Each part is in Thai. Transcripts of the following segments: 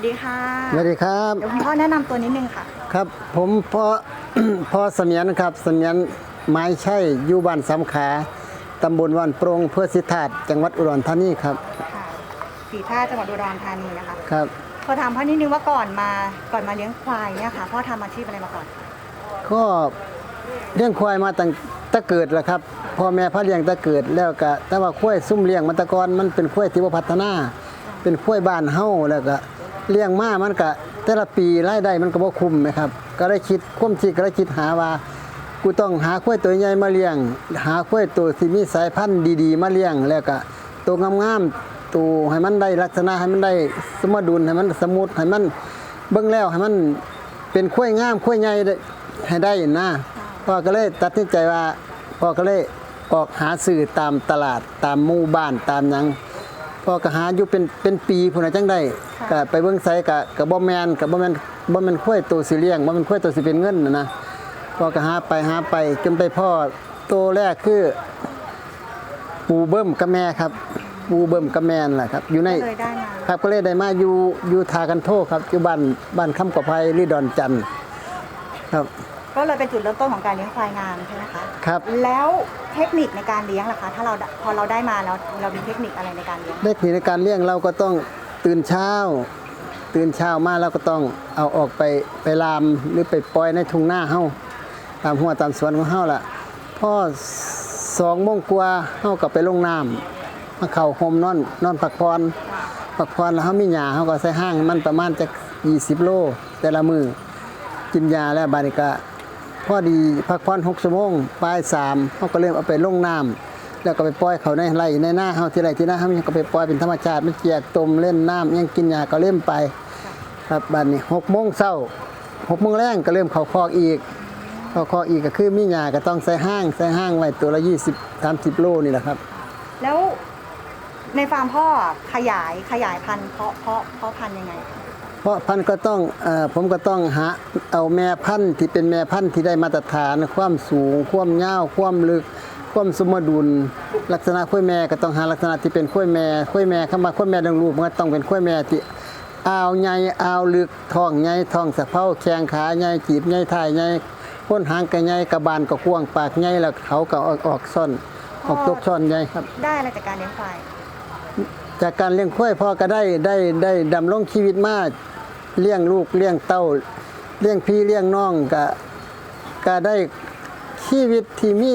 สวัสดีค่ะสวัสดีครับเดี๋ยวคุณพ่อแนะนำตัวนิดนึงค่ะ ครับ ผมพ่อพ่อเสมียนครับเสมียนไม้ใช่อยู่บ้านสำขาตำบลวันโปรงเพื่อสิทธาตจังหวัดอุดรธานีครับค่ะสีท่าจังหวัดอุดรธานีนะคะครับขอถามพ่อนิดนึงว่าก่อนมา ก่อนมาเลี้ยงควายเนี่ยค่ะ พ่อทำอาชีพอะไรมาก่อน ก็เลี้ยงควายมาตั้งแตะเกิดแล้วครับพ่อแม่พาเลี้ยงแตะเกิดแล้วก็แต่ว่าควายซุ่มเลี้ยงมันแตะกอนมันเป็นควายที่ว่าพัฒนา เป็นควายบ้านเฮาแล้วก็ เลี้ยงมามันก็แต่ละปีรายได้มันก็บ่คุ้มนะครับ ก็ได้คิดความคิดก็ได้คิดหาว่ากูต้องหาควยตัวใหญ่มาเลี้ยง หาควยตัวที่มีสายพันธุ์ดีๆ มาเลี้ยงแล้วก็ตัวงามๆตัวให้มันได้ลักษณะให้มันได้สมดุลให้มันสมูทให้มันเบิ่งแล้วให้มันเป็นควยงามควยใหญ่ให้ได้นะพ่อก็เลยตัดสินใจว่าพ่อก็เลยออกหาสื่อตามตลาดตามหมู่บ้านตามหยัง พ่อก็หาอยู่เป็นเป็นปีพุ่นน่ะจังได้ก็ไปเบิ่งไสก็ก็บ่แม่นก็บ่แม่นบ่แม่นควายตัวสิเลี้ยงบ่แม่นควายตัวสิเป็นเงินน่ะนะพอก็หาไปหาไปจนไปพ่อตัวแรกคือ ปูเบิ้มกับแม่ครับ ปูเบิ้มกับแม่นนแหละครับ อยู่ในก็เลยได้มา ครับก็เลยได้มาอยู่อยู่ทากันโทครับอยู่บ้านบ้านคำกว่าไพรีดอนจันทร์ครับ ก็เลยเป็นจุดเริ่มต้นของการเลี้ยงควายงามใช่ไหมคะครับ แล้วเทคนิคในการเลี้ยงล่ะคะ ถ้าเราได้พอเราได้มาแล้วเรามีเทคนิคอะไรในการเลี้ยงเทคนิคในการเลี้ยงเราก็ต้องตื่นเช้า ตื่นเช้ามาเราก็ต้องเอาออกไปไปลามหรือไปปล่อยในทุ่งหน้าเฮาตามหัวตามสวนของเฮาล่ะพอสองโมงกว่าเฮาก็ไปลงน้ำมาเข้าห่มนอนนอนพักผ่อนพักผ่อนแล้วเฮามีหญ้าเฮาก็ใส่ห้างให้มันประมาณจัก20 โล แต่ละมือกินยาแล้วบาดนิกะ พอดีพักผ่อน6ชั่วโมงปลาย3เฮาก็เริ่มเอาไปลงน้ำแล้วก็ไปปล่อยเขาในไร่ในหน้าเฮาที่ไรที่หน้าเฮาก็ไปปล่อยเป็นธรรมชาติไมันเจียกตมเล่นน้ำยังกินยาก็เล่มไป ครับบัดนี้หกโมงเช้าหกโมงแรงก็เริ่มเขาคอกอีกเขาคอกอีกก็คือมีหญ้าก็ต้องใส่ห้างใส่ห้างไว้ตัวละ20 30โลนี่แหละครับ แล้วในฟาร์มพ่อขยายขยายพันธุ์เพาะเพาะเพาะพันธุ์ยังไงคะ เพราะพันธุ์ก็ต้องอผมก็ต้องหาเอาแม่พันธุ์ที่เป็นแม่พันธุ์ที่ได้มาตรฐาน ความสูง ความยาว ความลึก ความสมดุล ลักษณะข้อยแม่ก็ต้องหาลักษณะที่เป็นข้อยแม่ข้อยแม่คำว่าข้อยแม่ดังรูปมันก็ต้องเป็นข้อยแม่ที่อาวใหญ่อาวลึกท้องใหญ่ท้องสะเพาแขงขาใหญ่จีบใหญ่ท้ายใหญ่พ้นหางก็ใหญ่กระบาลก็กว้างปากใหญ่แล้วเขาก็ออกออกซ่อนออกตกซ่อนใหญ่ครับ ได้อะไรจากการเลี้ยงควาย จากการเลี้ยงควายพ่อก็ได้ได้ได้ดำรงชีวิตมาเลี้ยงลูกเลี้ยงเต้าเลี้ยงพี่เลี้ยงน้องก็ก็ได้ชีวิตที่มี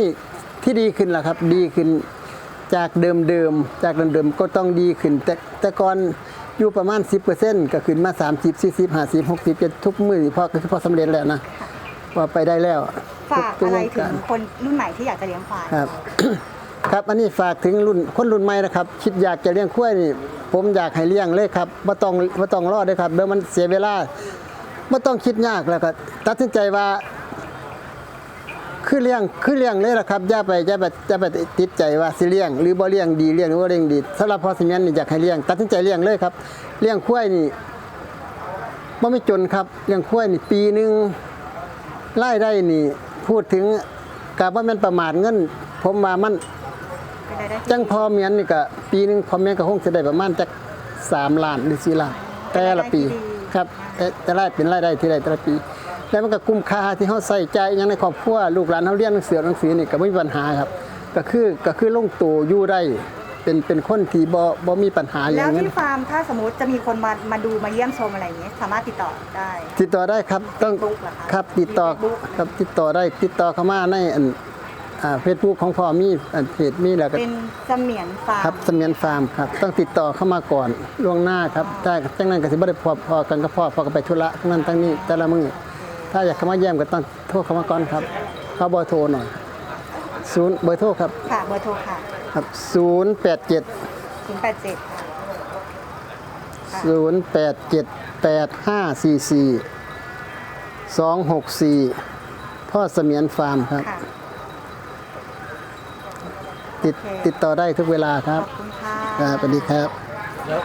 ที่ดีขึ้นล่ะครับ ดีขึ้นจากเดิมเดิมๆจากเดิมเดิมๆก็ต้องดีขึ้น แต่แต่ก่อนอยู่ประมาณ 10%ก็ขึ้นมา 30 40 50 60จะทุกมือนี่พ่อก็คือพอสำเร็จแล้วนะว่าไปได้แล้วฝากทุอะไรวงถึกางคนรุ่นใหม่ที่อยากจะเลี้ยงควายครับ ครับอันนี้ฝากถึงรุ่นคนรุ่นใหม่นะครับ คิดอยากจะเลี้ยงควายนี่ผมอยากให้เลี้ยงเลยครับบ่ต้องบ่ต้องรอด้วยครับเดี๋ยวมันเสียเวลาบ่ต้องคิดยากแล้วก็ตัดสินใจว่าคือเลี้ยงคือเลี้ยงเลยละครับอย่าไปอย่าไปอย่าไปติดใจว่าสิเลี้ยง หรือบ่เลี้ยงดีเลี้ยงหรือบ่เลี้ยงดีสำหรับพ่อสิเมียนนี่อยากให้เลี้ยง ตัดสินใจเลี้ยงเลยครับเลี้ยงควายนี่บ่ไมีจนครับเลี้ยงควายนี่ปีหนึ่งรายได้นี่พูดถึงกับว่ามันประมาทเงิน ผมว่ามัน เป็นรายได้ที่จังพอเมียนนี่ก็ปีหนึงพอเมียนก็คงจะได้ประมาณจัก3ล้านหรือ4ล้านแต่ละปีครับแต่แต่ละเป็นรายได้ที่ได้แต่ละปี แล้วมันก็คุ้มค่าที่เฮาใส่ใจอยังในครอบครัวลูกหลานเฮาเรียนหนังสือหนังสือนี่ก็ไม่มีปัญหาครับ ก็คือก็คือลงตัวอยู่ได้เป็นเป็นคนที่บ่บ่มีปัญหาอแล้ย่าวงนั้น ที่ฟาร์มถ้าสมมติจะมีคนมามาดูมาเยี่ยมชมอะไรอย่างเงี้ยสามารถติดต่อได้ ติดต่อได้ครับต้อง Facebook เหรอคะครับติดต่อมี Facebook ครับติดต่อได้ติดต่อเข้ามาในอันอ่า เฟซบุ๊กของพ่อมีอันเพจมีแล้วก็เป็นเสมียนฟาร์ครับมเสมียนฟาร์มครับ ต้องติดต่อเข้ามาก่อนล่วงหน้าครับถ้าจังนั้นก็สิบ่ได้พอพอกันก็พอพอก็ไปธุระทั้งนั้นทั้งนี้แต่ละมือถ้าอยากเข้ามาเยี่ยมก็ต้องโทรเข้ามาก่อนครับเข้าเบอร์โทรหน่อยศูนย์เบอร์โทรครับค่ะเบอร์โทรค่ะครับศูนย์แปดเจ็ด087ค่ะศูนย์แปดเจ็ดแปดห้าสี่สี่สองหกสี่พ่อเสมียนฟาร์มครับ ค่ะ ติดโอเคติดต่อได้ทุกเวลาคขรัอบบคุณค่ะ ครับสวัสดีครับ แล้ว